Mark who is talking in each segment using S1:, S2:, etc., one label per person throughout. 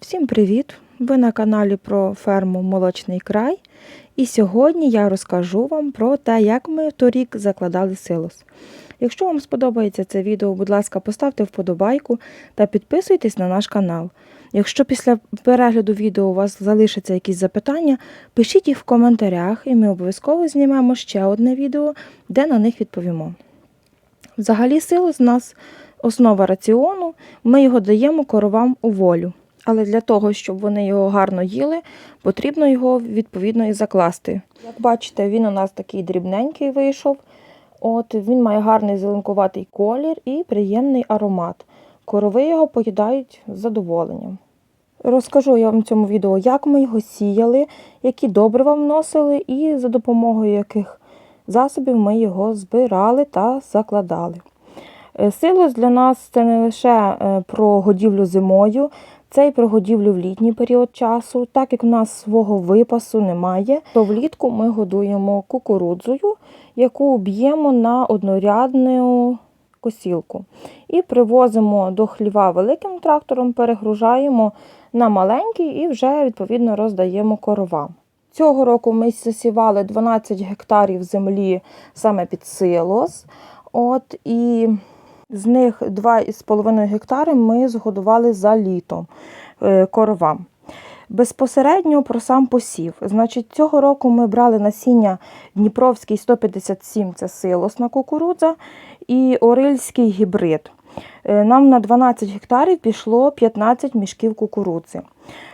S1: Всім привіт! Ви на каналі про ферму Молочний край. І сьогодні я розкажу вам про те, як ми торік закладали силос. Якщо вам сподобається це відео, будь ласка, поставте вподобайку та підписуйтесь на наш канал. Якщо після перегляду відео у вас залишаться якісь запитання, пишіть їх в коментарях, і ми обов'язково знімемо ще одне відео, де на них відповімо. Взагалі, силос у нас основа раціону, ми його даємо коровам у волю. Але для того, щоб вони його гарно їли, потрібно його відповідно і закласти. Як бачите, він у нас такий дрібненький вийшов. От Він має гарний зеленкуватий колір і приємний аромат. Корови його поїдають з задоволенням. Розкажу я вам в цьому відео, як ми його сіяли, які добрива вносили і за допомогою яких засобів ми його збирали та закладали. Е, Силос для нас це не лише е, про годівлю зимою, це й про годівлю в літній період часу. Так як у нас свого випасу немає, то влітку ми годуємо кукурудзою, яку б'ємо на однорядну косілку. І привозимо до хліва великим трактором, перегружаємо на маленький і вже відповідно роздаємо коровам. Цього року ми засівали 12 гектарів землі саме під силос. От, і з них 2,5 гектари ми згодували за літом е, коровам. Безпосередньо про сам посів. Значить, цього року ми брали насіння Дніпровський 157 це силосна кукурудза, і Орильський гібрид. Е, Нам на 12 гектарів пішло 15 мішків кукурудзи.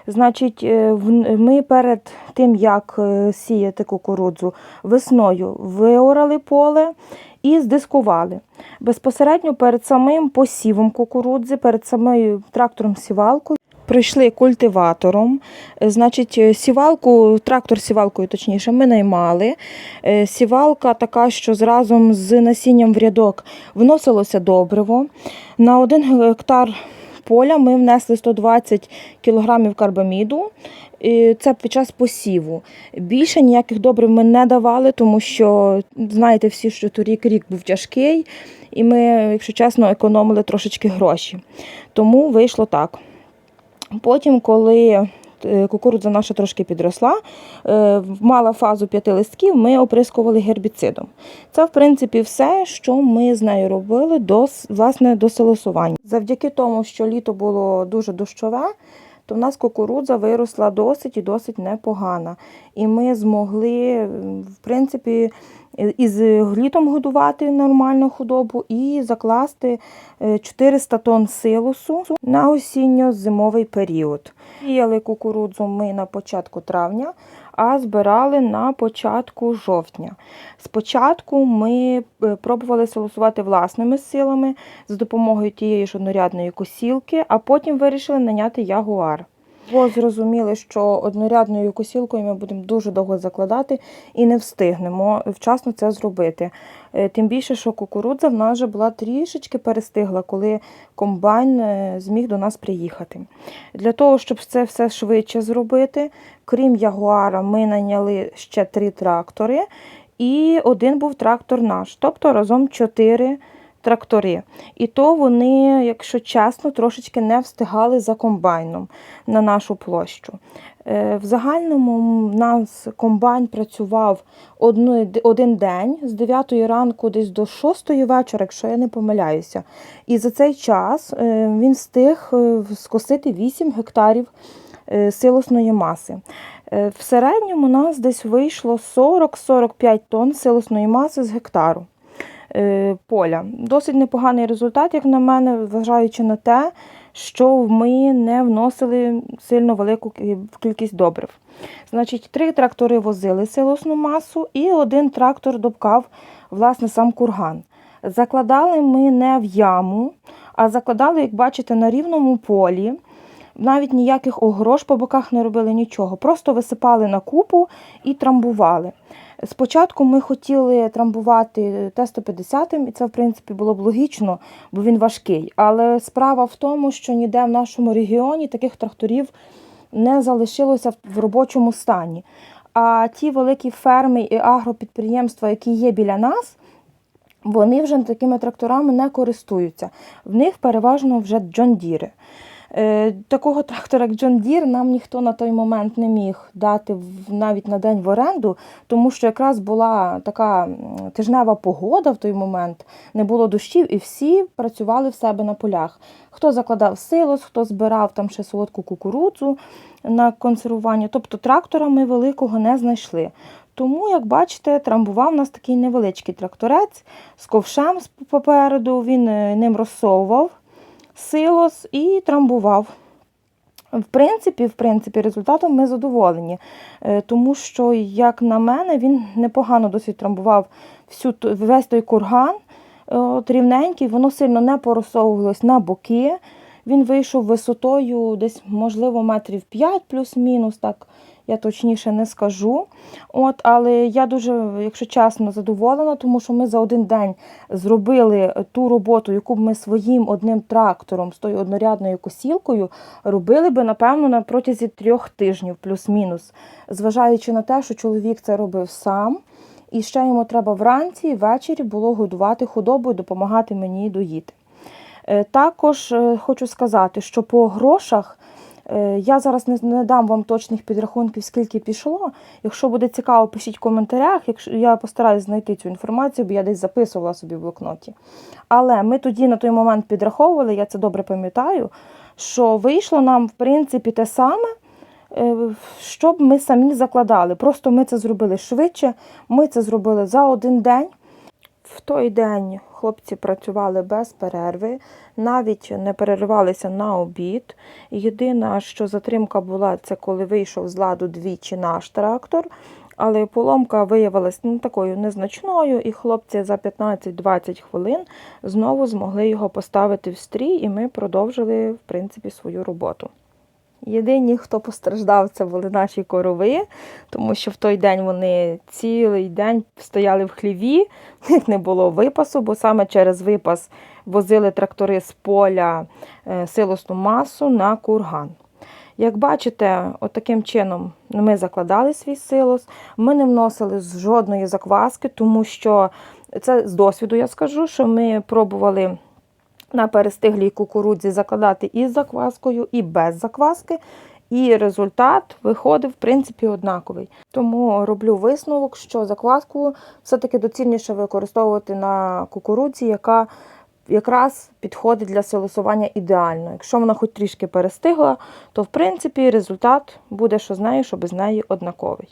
S1: Значить, е, ми перед тим, як сіяти кукурудзу, весною виорали поле і здискували. Безпосередньо перед самим посівом кукурудзи, перед самою трактором сівалкою. Прийшли культиватором, Е, значить, е, сівалку, трактор сівалкою, точніше, ми наймали. Е, Сівалка така, що зразу з насінням в рядок вносилося добриво. На один гектар поля ми внесли 120 кг карбаміду. Це під час посіву. Більше ніяких добрив ми не давали, тому що знаєте всі, що торік рік був тяжкий, і ми, якщо чесно, економили трошечки гроші. Тому вийшло так. Потім, коли е, кукурудза наша трошки підросла, е, мала фазу п'яти листків, ми оприскували гербіцидом. Це, в принципі, все, що ми з нею робили до, власне, до селосування. Завдяки тому, що літо було дуже дощове, то в нас кукурудза виросла досить і досить непогана. І ми змогли, в принципі, і- літом годувати нормальну худобу і закласти е, 400 тонн силосу на осінньо-зимовий період. Сіяли кукурудзу ми на початку травня, а збирали на початку жовтня. Спочатку ми е, пробували солосувати власними силами за допомогою тієї ж однорядної косілки, а потім вирішили наняти ягуар. Бо зрозуміли, що однорядною косілкою ми будемо дуже довго закладати і не встигнемо вчасно це зробити. Е, Тим більше, що кукурудза в нас вже була трішечки перестигла, коли комбайн е, зміг до нас приїхати. Для того, щоб це все швидше зробити, крім ягуара, ми наняли ще три трактори, і один був трактор наш, тобто разом чотири. І то вони, якщо чесно, трошечки не встигали за комбайном на нашу площу. Е, В загальному в нас комбайн працював один день з 9 ранку десь до 6 вечора, якщо я не помиляюся. І за цей час е, він встиг е, скосити 8 гектарів силосної маси. В середньому у нас десь вийшло 40-45 тонн силосної маси з гектару поля. Досить непоганий результат, як на мене, вважаючи на те, що ми не вносили сильно велику кількість добрив. Значить, три трактори возили силосну масу, і один трактор допкав власне сам курган. Закладали ми не в яму, а закладали, як бачите, на рівному полі. Навіть ніяких огрош по боках не робили нічого. Просто висипали на купу і трамбували. Спочатку ми хотіли трамбувати Т-150, і це, в принципі, було б логічно, бо він важкий. Але справа в тому, що ніде в нашому регіоні таких тракторів не залишилося в робочому стані. А ті великі ферми і агропідприємства, які є біля нас, вони вже такими тракторами не користуються. В них переважно вже джондіри. Е, Такого трактора, як John Deere, нам ніхто на той момент не міг дати навіть на день в оренду, тому що якраз була така тижнева погода в той момент, не було дощів, і всі працювали в себе на полях. Хто закладав силос, хто збирав там ще солодку кукурудзу на консервування. Тобто трактора ми великого не знайшли. Тому, як бачите, трамбував нас такий невеличкий тракторець з ковшем попереду. Він е, ним розсовував силос і трамбував. В принципі, в принципі, результатом ми задоволені, Е, тому що, як на мене, він непогано досить трамбував всю весь той курган. Е, От, рівненький, воно сильно не порозсовувалось на боки. Він вийшов висотою десь, можливо, метрів 5 плюс-мінус, так я точніше не скажу. От, але я дуже, якщо чесно, задоволена, тому що ми за один день зробили ту роботу, яку б ми своїм одним трактором з тою однорядною косілкою робили би, напевно, на протязі трьох тижнів, плюс-мінус, зважаючи на те, що чоловік це робив сам. І ще йому треба вранці і ввечері було годувати худобу і допомагати мені доїти. Е, Також е, хочу сказати, що по грошах я зараз не, не дам вам точних підрахунків, скільки пішло. Якщо буде цікаво, пишіть в коментарях. Якщо я постараюсь знайти цю інформацію, бо я десь записувала собі в блокноті. Але ми тоді на той момент підраховували, я це добре пам'ятаю, що вийшло нам в принципі те саме. е, Щоб ми самі закладали. Просто ми це зробили швидше. Ми це зробили за один день. В той день хлопці працювали без перерви, навіть не переривалися на обід. Єдине, що затримка була, це коли вийшов з ладу двічі наш трактор. Але поломка виявилася не такою незначною, і хлопці за 15-20 хвилин знову змогли його поставити в стрій, і ми продовжили в принципі свою роботу. Єдині, хто постраждав, це були наші корови, тому що в той день вони цілий день стояли в хліві, в них не було випасу, бо саме через випас возили трактори з поля е, силосну масу на курган. Як бачите, от таким чином ми закладали свій силос, ми не вносили жодної закваски, тому що це з досвіду я скажу, що ми пробували на перестиглій кукурудзі закладати із закваскою, і без закваски. І результат виходив, в принципі, однаковий. Тому роблю висновок, що закваску все-таки доцільніше використовувати на кукурудзі, яка якраз підходить для силосування ідеально. Якщо вона хоч трішки перестигла, то в принципі результат буде, що з нею, що без неї однаковий.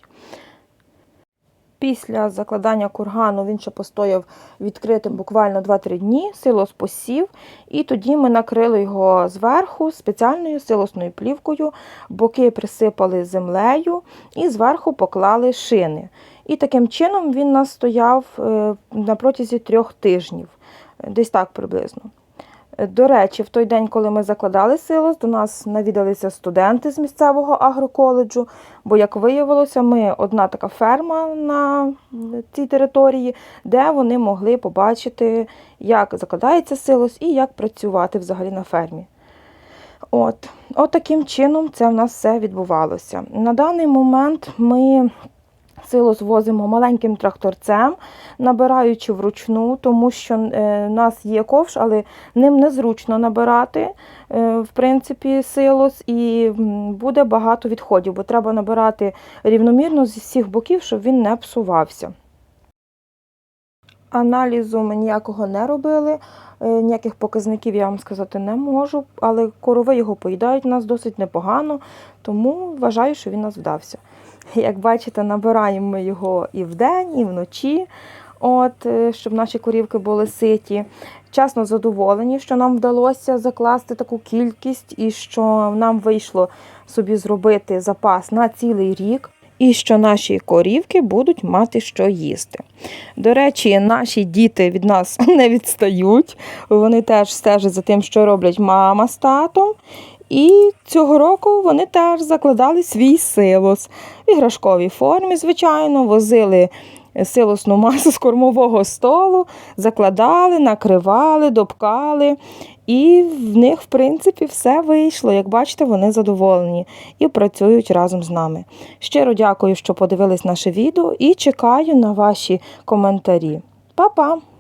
S1: Після закладання кургану він ще постояв відкритим буквально 2-3 дні, силос посів, і тоді ми накрили його зверху спеціальною силосною плівкою, боки присипали землею і зверху поклали шини. І таким чином він у нас стояв е, на протязі трьох тижнів, десь так приблизно. Е, До речі, в той день, коли ми закладали силос, до нас навідалися студенти з місцевого агроколеджу, бо, як виявилося, ми одна така ферма на цій території, де вони могли побачити, як закладається силос і як працювати взагалі на фермі. От, от таким чином це в нас все відбувалося. На даний момент ми силос возимо маленьким тракторцем, набираючи вручну, тому що в нас є ковш, але ним незручно набирати, е, в принципі, силос, і буде багато відходів, бо треба набирати рівномірно з усіх боків, щоб він не псувався. Аналізу ми ніякого не робили, е, ніяких показників я вам сказати не можу, але корови його поїдають у нас досить непогано, тому вважаю, що він нас вдався. Як бачите, набираємо ми його і вдень, і вночі, от, е, щоб наші корівки були ситі. Чесно задоволені, що нам вдалося закласти таку кількість і що нам вийшло собі зробити запас на цілий рік. І що наші корівки будуть мати що їсти. До речі, наші діти від нас не відстають. Вони теж стежать за тим, що роблять мама з татом. І цього року вони теж закладали свій силос в іграшковій формі, звичайно, возили силосну масу з кормового столу, закладали, накривали, допкали. І в них, в принципі, все вийшло. Як бачите, вони задоволені і працюють разом з нами. Щиро дякую, що подивились наше відео, і чекаю на ваші коментарі. Па-па!